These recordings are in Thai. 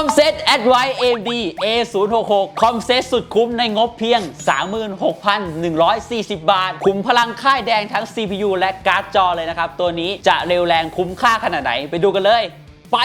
อมเซ็ต Advance AMD A066 คอมเซ็ตสุดคุ้มในงบเพียง 36,140 บาท คุ้มพลังค่ายแดงทั้ง CPU และการ์ดจอเลยนะครับ ตัวนี้จะเร็วแรงคุ้มค่าขนาดไหน ไปดูกันเลย ไป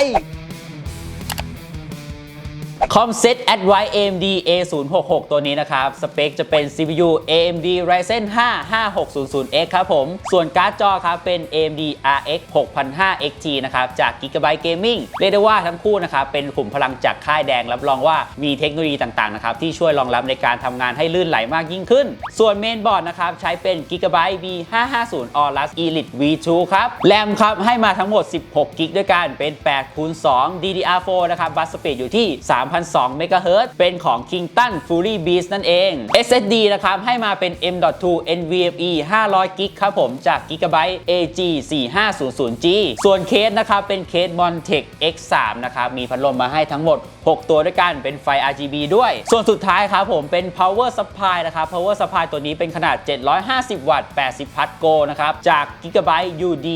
คอมเซ็ต Advance AMD A066 ตัวนี้นะครับ สเปคจะเป็น CPU AMD Ryzen 5 5600X ครับผม ส่วนการ์ดจอครับเป็น AMD RX 6005 XT นะครับ จาก Gigabyte Gaming เรียกได้ว่าทั้งคู่นะครับ เป็นขุมพลังจากค่ายแดง รับรองว่ามีเทคโนโลยีต่าง ๆ นะครับ ที่ช่วยรองรับในการทำงานให้ลื่นไหลมากยิ่งขึ้น ส่วนเมนบอร์ดนะครับ ใช้เป็น Gigabyte B550 Aorus Elite V2 ครับแรมครับให้มาทั้งหมด 16 กิกด้วยกันเป็น8คูณ2 DDR4 นะครับบัสสปีดอยู่ที่3,002 MHz เป็นของ Kington Fury Beast นั่นเอง SSD นะครับให้มาเป็น M.2 NVMe 500 g b ครับผมจาก Gigabyte AG 4500G ส่วนเคสนะครับเป็นเคส Montech X3 นะครับมีพัดลมมาให้ทั้งหมด 6 ตัวด้วยกันเป็นไฟ RGB ด้วย ส่วนสุดท้ายครับผมเป็น Power Supply นะครับ Power Supply ตัวนี้เป็นขนาด 750 วัตต์ 80 พัทโกนะครับ จาก Gigabyte UD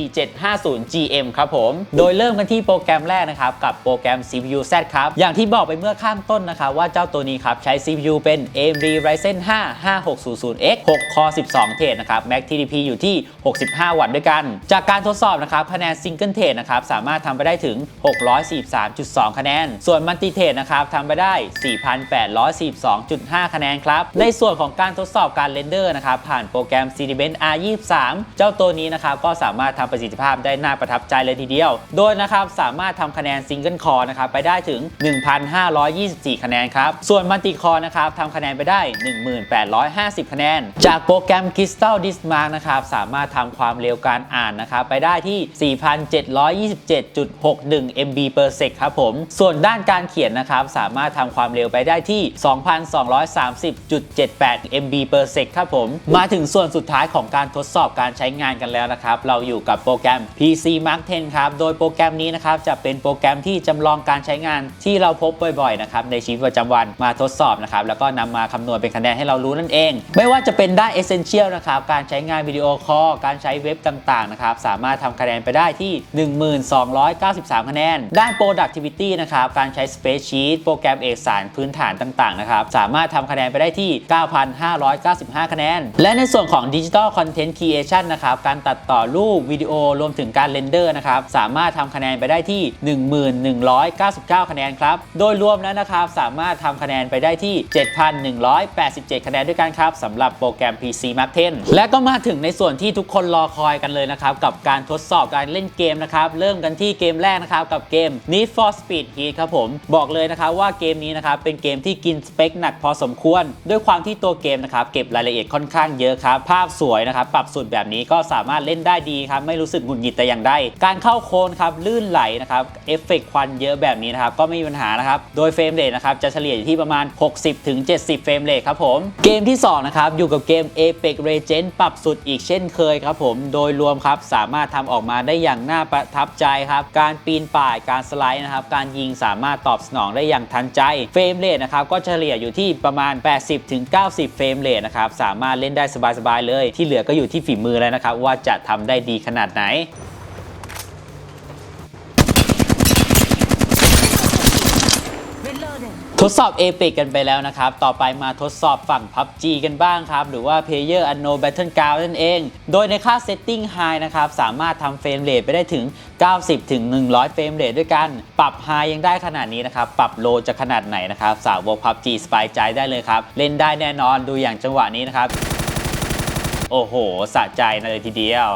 750 GM ครับผม โดยเริ่มกันที่โปรแกรมแรกนะครับ กับโปรแกรม CPU Z ครับ อย่างที่บอกไปเมื่อข้างต้นนะครับว่าเจ้าตัวนี้ครับใช้ CPU เป็น AMD Ryzen 5 5600X 6 Core 12 เทรดนะครับ Max TDP อยู่ที่ 65 วัตต์ด้วยกัน จากการทดสอบนะครับคะแนน Single Thread นะครับสามารถทำไปได้ถึง 643.2 คะแนน ส่วน Multi Thread นะครับทำไปได้ 4,842.5 คะแนนครับ ในส่วนของการทดสอบการเรนเดอร์นะครับผ่านโปรแกรม Cinebench R23 เจ้าตัวนี้นะครับก็สามารถทำประสิทธิภาพได้น่าประทับใจเลยทีเดียว โดยนะครับสามารถทำคะแนน Single Core นะครับไปได้ถึง 1,5 1,524 คะแนนครับ ส่วน Multi Core นะครับทำคะแนนไปได้ 1,850 คะแนน จากโปรแกรม Crystal Diskmark นะครับสามารถทำความเร็วการอ่านนะครับไปได้ที่ 4,727.61 MB per sec ครับผม ส่วนด้านการเขียนนะครับสามารถทำความเร็วไปได้ที่ 2,230.78 MB per sec ครับผม มาถึงส่วนสุดท้ายของการทดสอบการใช้งานกันแล้วนะครับ เราอยู่กับโปรแกรม PC Mark 10 ครับ โดยโปรแกรมนี้นะครับจะเป็นโปรแกรมที่จำลองการใช้งานที่เราพบบ่อยๆนะครับในชีวิตประจำวันมาทดสอบนะครับแล้วก็นำมาคำนวณเป็นคะแนนให้เรารู้นั่นเอง ไม่ว่าจะเป็นด้ Essential นะครับการใช้งานวิดีโอคอลการใช้เว็บต่างๆนะครับสามารถทำคะแนนไปได้ที่ 1293 คะแนน ด้าน Productivity นะครับการใช้ Spreadsheet โปรแกรมเอกสารพื้นฐานต่างๆนะครับสามารถทำคะแนนไปได้ที่ 9,595 คะแนน และในส่วนของ Digital Content Creation นะครับการตัดต่อรูปวิดีโอรวมถึงการเรนเดอร์นะครับสามารถทำคะแนนไปได้ที่ 1199 คะแนนครับโดยรววมแล้วนะครับ สามารถทำคะแนนไปได้ที่ 7,187 คะแนนด้วยกันครับสำหรับโปรแกรม PC Mark 10 และก็มาถึงในส่วนที่ทุกคนรอคอยกันเลยนะครับ กับการทดสอบการเล่นเกมนะครับ เริ่มกันที่เกมแรกนะครับ กับเกม Need for Speed Heat ครับผมบอกเลยนะครับว่าเกมนี้นะครับเป็นเกมที่กินสเปคหนักพอสมควร ด้วยความที่ตัวเกมนะครับเก็บรายละเอียดค่อนข้างเยอะครับภาพสวยนะครับปรับสุดแบบนี้ก็สามารถเล่นได้ดีครับไม่รู้สึกหงุดหงิดแต่อย่างใดการเข้าโค้นครับลื่นไหลนะครับเอฟเฟกต์ควันเยอะแบบนี้นะครับก็ไม่มีปัญหานะครับโดยเฟรมเรทนะครับจะเฉลี่ยอยู่ที่ประมาณ 60-70 เฟรมเรทครับผม เกมที่ 2 นะครับ อยู่กับเกม Apex Legends ปรับสุดอีกเช่นเคยครับผม โดยรวมครับสามารถทำออกมาได้อย่างน่าประทับใจครับ การปีนป่ายการสไลด์นะครับ การยิงสามารถตอบสนองได้อย่างทันใจ เฟรมเรทนะครับก็เฉลี่ยอยู่ที่ประมาณ 80-90 เฟรมเรทนะครับสามารถเล่นได้สบายๆเลย ที่เหลือก็อยู่ที่ฝีมือแล้วนะครับว่าจะทำได้ดีขนาดไหน ทดสอบ Apex กันไปแล้วนะครับ ต่อไปมาทดสอบฝั่ง PUBG กันบ้างครับ หรือว่า Player Unknown Battleground นั่นเอง โดยในค่า Setting High นะครับ สามารถทำเฟรมเรทไปได้ถึง 90 ถึง 100 เฟรมเรทด้วยกัน ปรับ High ยังได้ขนาดนี้นะครับ ปรับ Low จะขนาดไหนนะครับ สาวก PUBG สบายใจได้เลยครับ เล่นได้แน่นอนดูอย่างจังหวะนี้นะครับ โอ้โหสะใจเลยทีเดียว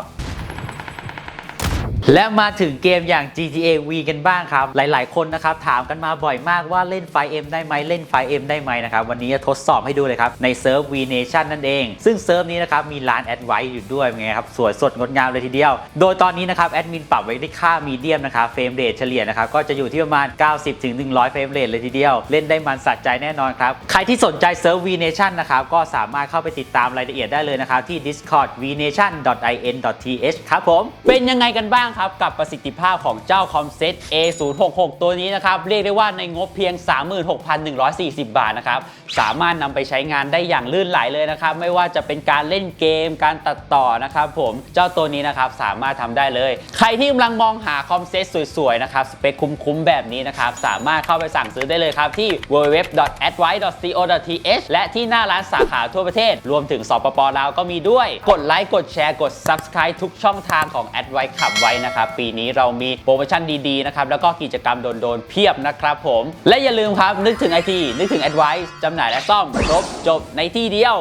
และมาถึงเกมอย่าง GTA V กันบ้างครับ หลาย ๆ คนนะครับถามกันมาบ่อยมากว่าเล่นไฟ M ได้ไหมเล่นไฟ M ได้ไหมนะครับวันนี้จะทดสอบให้ดูเลยครับ ในเซิร์ฟ V Nation นั่นเอง ซึ่งเซิร์ฟนี้นะครับมีร้านแอดไว้อยู่ด้วยไงครับสวยสดงดงามเลยทีเดียว โดยตอนนี้นะครับแอดมินปรับไว้ที่ค่ามีเดียมนะครับเฟรมเรทเฉลี่ยนะครับก็จะอยู่ที่ประมาณ 90 ถึง 100 เฟรมเรทเลยทีเดียว เล่นได้มันสะใจแน่นอนครับใครที่สนใจเซิร์ฟ V Nation นะครับก็สามารถเข้าไปติดตามรายละเอียดได้เลยนะครับที่ discord vnation.in.th ครับผมเป็นยังไงกันบ้างครับกับประสิทธิภาพของเจ้าคอมเซ็ต A066 ตัวนี้นะครับ เรียกได้ว่าในงบเพียง 36,140 บาทนะครับ สามารถนำไปใช้งานได้อย่างลื่นไหลเลยนะครับ ไม่ว่าจะเป็นการเล่นเกมการตัดต่อนะครับผมเจ้าตัวนี้นะครับสามารถทำได้เลย ใครที่กำลังมองหาคอมเซ็ตสวยๆ นะครับ สเปคคุ้มๆ แบบนี้นะครับ สามารถเข้าไปสั่งซื้อได้เลยครับ ที่ www.advice.co.th และที่หน้าร้านสาขาทั่วประเทศ รวมถึงสปปลาวก็มีด้วย กดไลค์กดแชร์กด subscribe ทุกช่องทางของ Advice ขับไว้นะครับ ปีนี้เรามีโปรโมชั่นดีๆนะครับ แล้วก็กิจกรรมโดนๆเพียบนะครับผม และอย่าลืมครับนึกถึงไอทีนึกถึงแอดไวซ์จำหน่ายและซ่อมครบจบในที่เดียว